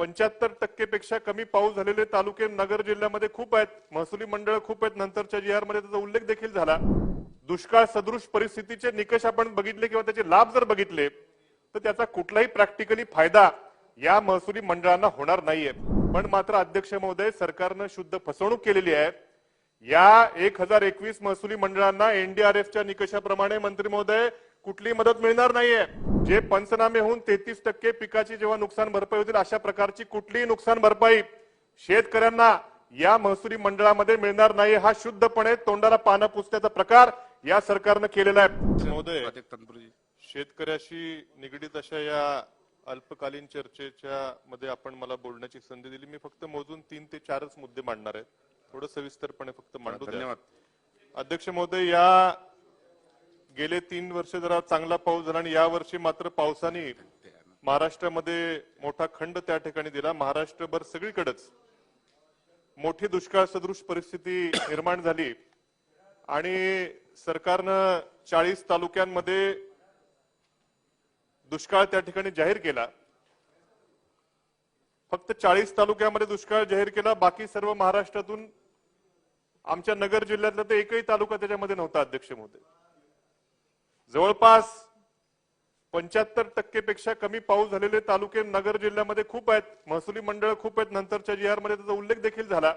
पंच्याहत्तर टक्केपेक्षा कमी पाऊस झालेले तालुके नगर जिल्ह्यामध्ये खूप आहेत. महसुली मंडळ खूप आहेत. नंतरच्या जी आरमध्ये त्याचा उल्लेख देखील झाला. दुष्काळ सदृश परिस्थितीचे निकष आपण बघितले किंवा त्याचे लाभ जर बघितले तर त्याचा कुठलाही प्रॅक्टिकली फायदा या महसुली मंडळांना होणार नाहीये. पण मात्र अध्यक्ष महोदय सरकारनं शुद्ध फसवणूक केलेली आहे. या एक हजार एकवीस महसुली मंडळांना एनडीआरएफच्या निकषाप्रमाणे मंत्री महोदय कुठली मदत मिळणार नाहीये. जे पंचनामे होऊन तेहतीस टक्के पिकाची जेव्हा नुकसान भरपाई होतील अशा प्रकारची कुठलीही नुकसान भरपाई शेतकऱ्यांना या महसुली मंडळामध्ये मिळणार नाही. हा शुद्धपणे तोंडाला पानं पुसण्याचा प्रकार या सरकारनं केलेला आहे. महोदय. शेतकऱ्याशी निगडीत अशा या अल्पकालीन चर्चेच्या मध्ये आपण मला बोलण्याची संधी दिली. मी फक्त मोजून तीन ते चारच मुद्दे मांडणार आहेत थोडं सविस्तरपणे फक्त मांडू धन्यवाद. अध्यक्ष महोदय या गेले तीन वर्ष जरा चांगला पाऊस झाला आणि या वर्षी मात्र पावसाने महाराष्ट्रामध्ये मोठा खंड त्या ठिकाणी दिला. महाराष्ट्रभर सगळीकडेच मोठी दुष्काळ सदृश परिस्थिती निर्माण झाली. आणि सरकारनं चाळीस तालुक्यांमध्ये दुष्काळ त्या ठिकाणी जाहीर केला. फक्त चाळीस तालुक्यामध्ये दुष्काळ जाहीर केला. बाकी सर्व महाराष्ट्रातून आमच्या नगर जिल्ह्यातला तर एकही तालुका त्याच्यामध्ये नव्हता अध्यक्ष महोदय. जवळपास पंच्याहत्तर टक्केपेक्षा कमी पाऊस झालेले तालुके नगर जिल्ह्यामध्ये खूप आहेत. महसुली मंडळ खूप आहेत. नंतरच्या जी आरमध्ये त्याचा उल्लेख देखील झाला.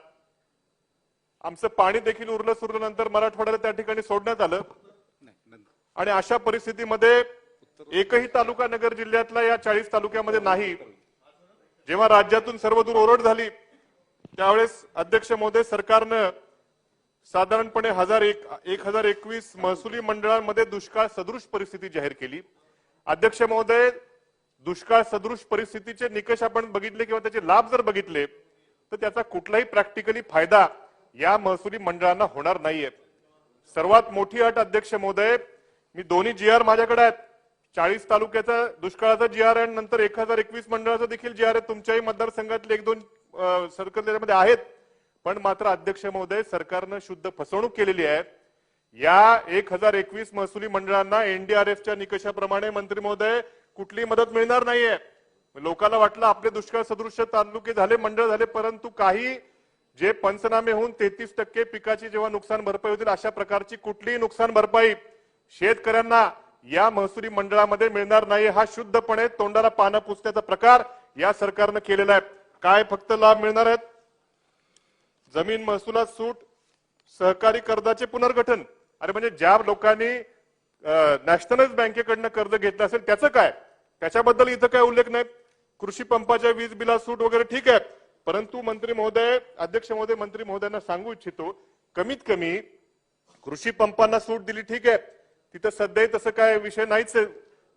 आमचं पाणी देखील उरलं सुरलं नंतर मराठवाड्याला त्या ठिकाणी सोडण्यात आलं. आणि अशा परिस्थितीमध्ये एकही तालुका नगर जिल्ह्यातला या चाळीस तालुक्यामध्ये नाही. जेव्हा राज्यातून सर्वदूर ओरड झाली त्यावेळेस अध्यक्ष महोदय सरकारनं साधारणपणे हजार एक एक हजार एकवीस महसुली मंडळांमध्ये दुष्काळ सदृश परिस्थिती जाहीर केली. अध्यक्ष महोदय दुष्काळ सदृश परिस्थितीचे निकष आपण बघितले किंवा त्याचे लाभ जर बघितले तर त्याचा कुठलाही प्रॅक्टिकली फायदा या महसुली मंडळांना होणार नाहीये. सर्वात मोठी अट अध्यक्ष महोदय मी दोन्ही जी आर माझ्याकडे आहेत. चाळीस तालुक्याचा दुष्काळाचा जी आर आहे नंतर एक हजार एकवीस मंडळाचा देखील जी आर आहे. तुमच्याही मतदारसंघातले एक दोन सर्कल त्याच्यामध्ये आहेत. पण मात्र अध्यक्ष महोदय सरकारनं शुद्ध फसवणूक केलेली आहे. या एक हजार एकवीस महसुली मंडळांना एनडीआरएफच्या निकषाप्रमाणे मंत्री महोदय कुठली मदत मिळणार नाहीये. लोकांना वाटलं आपले दुष्काळ सदृश तालुके झाले मंडळ झाले परंतु काही जे पंचनामे होऊन तेहतीस टक्के पिकाची जेव्हा नुकसान भरपाई होतील अशा प्रकारची कुठलीही नुकसान भरपाई शेतकऱ्यांना या महसुली मंडळामध्ये मिळणार नाही. हा शुद्धपणे तोंडाला पानं पुसण्याचा प्रकार या सरकारनं केलेला आहे. काय फक्त लाभ मिळणार आहेत? जमीन महसुलात सूट सहकारी कर्जाचे पुनर्गठन. अरे म्हणजे ज्या लोकांनी नॅशनलाइज बँकेकडनं कर्ज घेतलं असेल त्याचं काय? त्याच्याबद्दल इथं काय उल्लेख नाही कृषी पंपाच्या वीज बिला सूट वगैरे ठीक आहे परंतु मंत्री महोदय अध्यक्ष महोदय मंत्री महोदयांना सांगू इच्छितो कमीत कमी कृषी पंपांना सूट दिली ठीक आहे. तिथं सध्याही तसं काय विषय नाहीच आहे.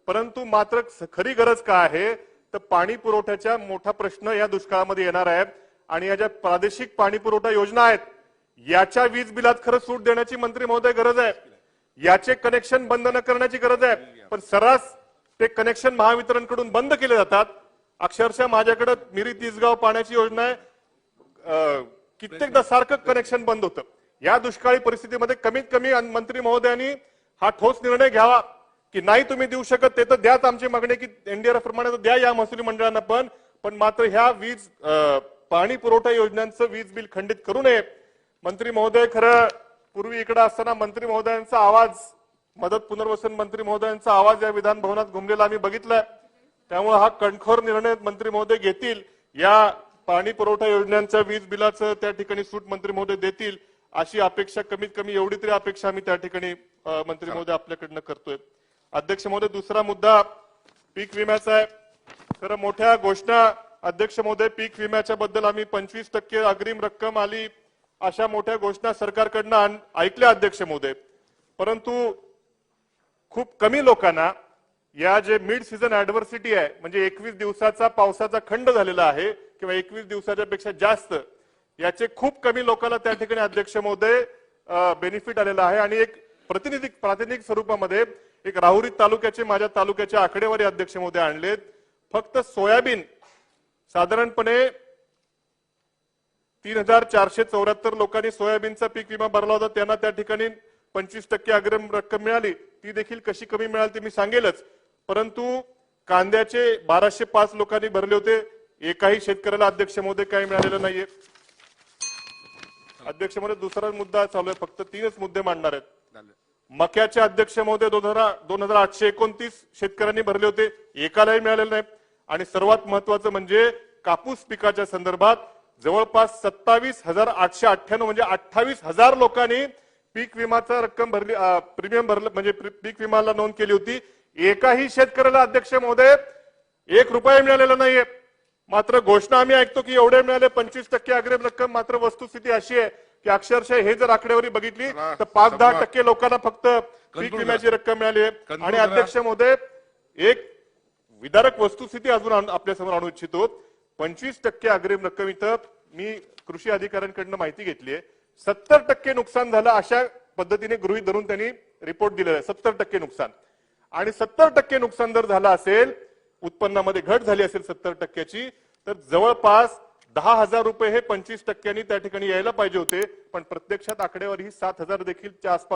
परंतु मात्र खरी गरज काय आहे? तर पाणी पुरवठ्याचा मोठा प्रश्न या दुष्काळामध्ये येणार आहे. आणि या ज्या प्रादेशिक पाणी पुरवठा योजना आहेत याच्या वीज बिलात खरं सूट देण्याची मंत्री महोदय गरज आहे. याचे कनेक्शन बंद न करण्याची गरज आहे. पण सर्रास ते कनेक्शन महावितरणकडून बंद केले जातात. अक्षरशः माझ्याकडे मिरी तिसगाव पाण्याची योजना आहे. कित्येकदा सारखं कनेक्शन बंद होतं. या दुष्काळी परिस्थितीमध्ये कमीत कमी मंत्री महोदयांनी हा ठोस निर्णय घ्यावा. की नाही तुम्ही देऊ शकत ते तर द्याच आमची मागणी की एनडीआरएफ प्रमाणे तर द्या या महसुली मंडळांना पण. पण मात्र ह्या वीज पाणी पुरवठा योजनांचं वीज बिल खंडित करू नये. मंत्री महोदय खरं पूर्वी इकडे असताना मंत्री महोदयांचा आवाज मदत पुनर्वसन मंत्री महोदयांचा आवाज या विधान भवनात घुमलेला आम्ही बघितलाय त्यामुळे हा कणखोर निर्णय मंत्री महोदय घेतील. या पाणी पुरवठा योजनांच्या वीज बिलाचं त्या ठिकाणी सूट मंत्री महोदय देतील. अशी अपेक्षा कमीत कमी एवढी तरी अपेक्षा आम्ही त्या ठिकाणी मंत्री महोदय आपल्याकडनं करतोय. अध्यक्ष महोदय दुसरा मुद्दा पीक विम्याचा आहे. खरं मोठ्या घोषणा अध्यक्ष महोदय पीक विम्याच्या बद्दल आम्ही पंचवीस टक्के अग्रिम रक्कम आली. अशा मोठ्या घोषणा सरकारकडनं आण- ऐकल्या अध्यक्ष महोदय. परंतु खूप कमी लोकांना या जे मिड सीझन ऍडव्हर्सिटी आहे म्हणजे एकवीस दिवसाचा पावसाचा खंड झालेला आहे किंवा एकवीस दिवसाच्या पेक्षा जास्त याचे खूप कमी लोकांना त्या ठिकाणी अध्यक्ष महोदय बेनिफिट आलेला आहे. आणि एक प्रतिनिधी प्रातिनिधिक स्वरूपामध्ये एक राहुरी तालुक्याचे माझ्या तालुक्याचे आकडेवारी अध्यक्ष महोदय आणलेत. फक्त सोयाबीन साधारणपणे तीन हजार चारशे चौऱ्याहत्तर लोकांनी सोयाबीनचा पीक विमा भरला होता. त्यांना त्या ठिकाणी पंचवीस टक्के अग्रिम रक्कम मिळाली. ती देखील कशी कमी मिळाली ती मी सांगेलच. परंतु कांद्याचे बाराशे पाच लोकांनी भरले होते. एकाही शेतकऱ्याला अध्यक्ष महोदय काही मिळालेलं नाहीये. अध्यक्ष महोदय दुसरा मुद्दा चालू आहे. फक्त तीनच मुद्दे मांडणार आहेत. मक्याचे अध्यक्ष महोदय दोन हजार दोन हजार आठशे एकोणतीस शेतकऱ्यांनी भरले होते. एकालाही मिळालेलं नाही. आणि सर्वात महत्वाचं म्हणजे कापूस पिकाच्या संदर्भात जवळपास सत्तावीस हजार आठशे अठ्ठ्याण्णव म्हणजे अठ्ठावीस हजार लोकांनी पीक विमाचा रक्कम भरली प्रीमियम भरलं म्हणजे पीक विमाला नोंद केली होती. एकाही शेतकऱ्याला अध्यक्ष महोदय एक रुपया मिळालेला नाहीये. मात्र घोषणा आम्ही ऐकतो की एवढे मिळाले पंचवीस टक्के अग्रिम रक्कम मात्र वस्तुस्थिती अशी आहे की अक्षरशः हे जर आकडेवारी बघितली तर पाच दहा टक्के लोकांना फक्त पीक विम्याची रक्कम मिळाली आहे. आणि अध्यक्ष महोदय एक विदारक वस्तुस्थिती अजून आपल्यासमोर आणू इच्छितो. पंचवीस टक्के अग्रिम रक्कम इथं मी कृषी अधिकाऱ्यांकडनं माहिती घेतली आहे. सत्तर टक्के नुकसान झालं अशा पद्धतीने गृहीत धरून त्यांनी रिपोर्ट दिलेला आहे. सत्तर टक्के नुकसान. आणि सत्तर टक्के नुकसान जर झालं असेल उत्पन्नामध्ये घट झाली असेल सत्तर टक्क्याची तर जवळपास दहा हजार रुपये हे पंचवीस टक्क्यांनी त्या ठिकाणी यायला पाहिजे होते. पण प्रत्यक्षात आकडेवारी ही सात हजार देखील च्या आसपास